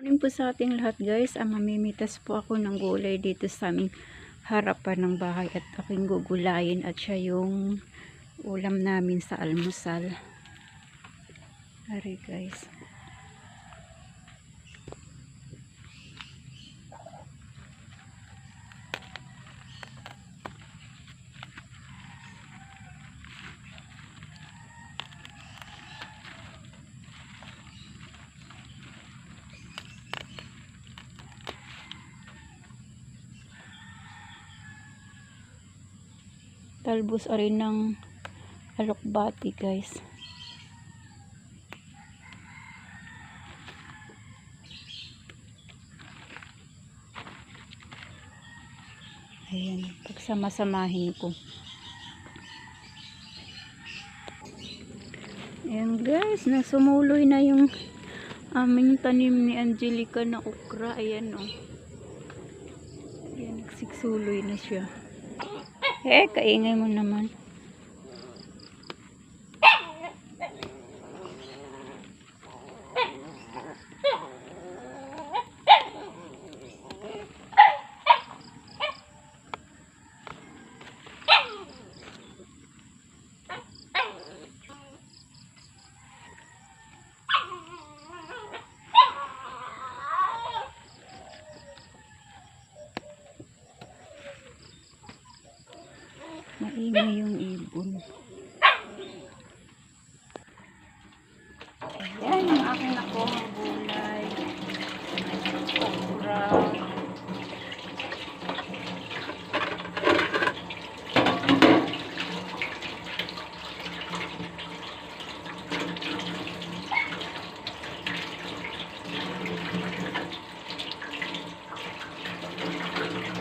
Morning po sa ating lahat guys. Ah, mamimitas po ako ng gulay dito sa aming harapan ng bahay at aking gugulayin at siya yung ulam namin sa almusal. Hari guys. Talbos rin ng alokbati guys. Ayan, pagsama-samahin ko. Ayan guys, nasumuloy na yung aming tanim ni Angelica na okra. Ayan o. Oh. Ayan, nagsiksuloy na siya. Eh, kaingay mo naman. Maingay yung ibon. Ayan, yung aking nakuhang gulay. Okra.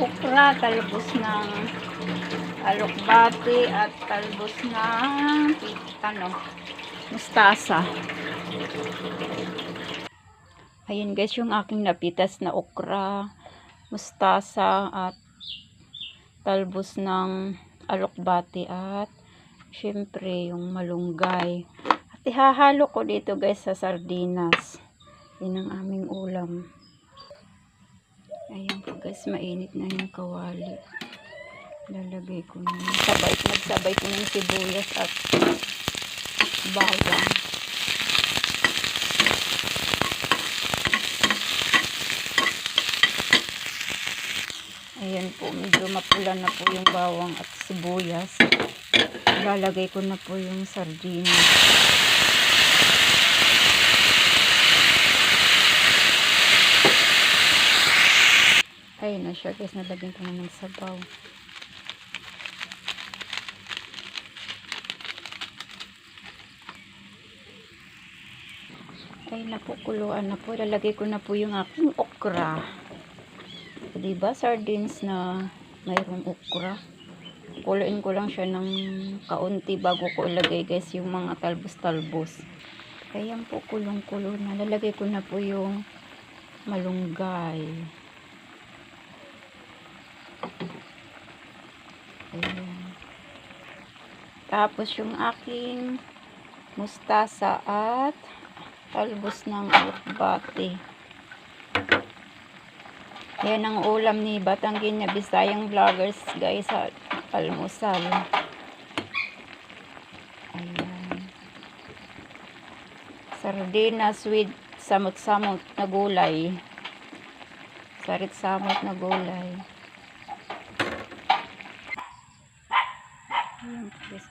Okra, talbos ng alokbati at talbos ng ano, mustasa. Ayan guys, yung aking napitas na okra, mustasa at talbos ng alokbati at syempre yung malunggay. At ihahalo ko dito guys sa sardinas. Yan ang aming ulam. Ayan po guys, mainit na yung kawali lalagay ko na sabay nagsabay ko ng sibuyas at bawang ayan po medyo mapula na po yung bawang at sibuyas. Lalagay ko na po yung sardinas ayun na siya guys. Nalagyan ko na ng sabaw ay napukuluan na po. Lalagay ko na po yung aking okra. Diba sardines na mayroong okra? Kuluin ko lang siya ng kaunti bago ko ilagay guys yung mga talbos-talbos. Kaya po kulong-kulo na. Lalagay ko na po yung malunggay. Ayan. Tapos yung aking mustasa at talbos ng alokbati. Yan ang ulam ni Batanggin na Bisayang Vloggers guys sa almusal. Ayan. Sardinas with samot-samot na gulay. Sarit-samot na gulay. Ayan, guys.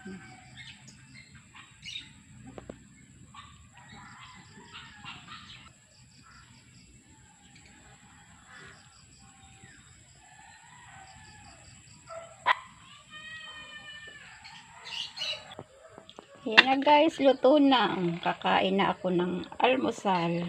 Yan na guys, luto na. Kakain na ako ng almusal.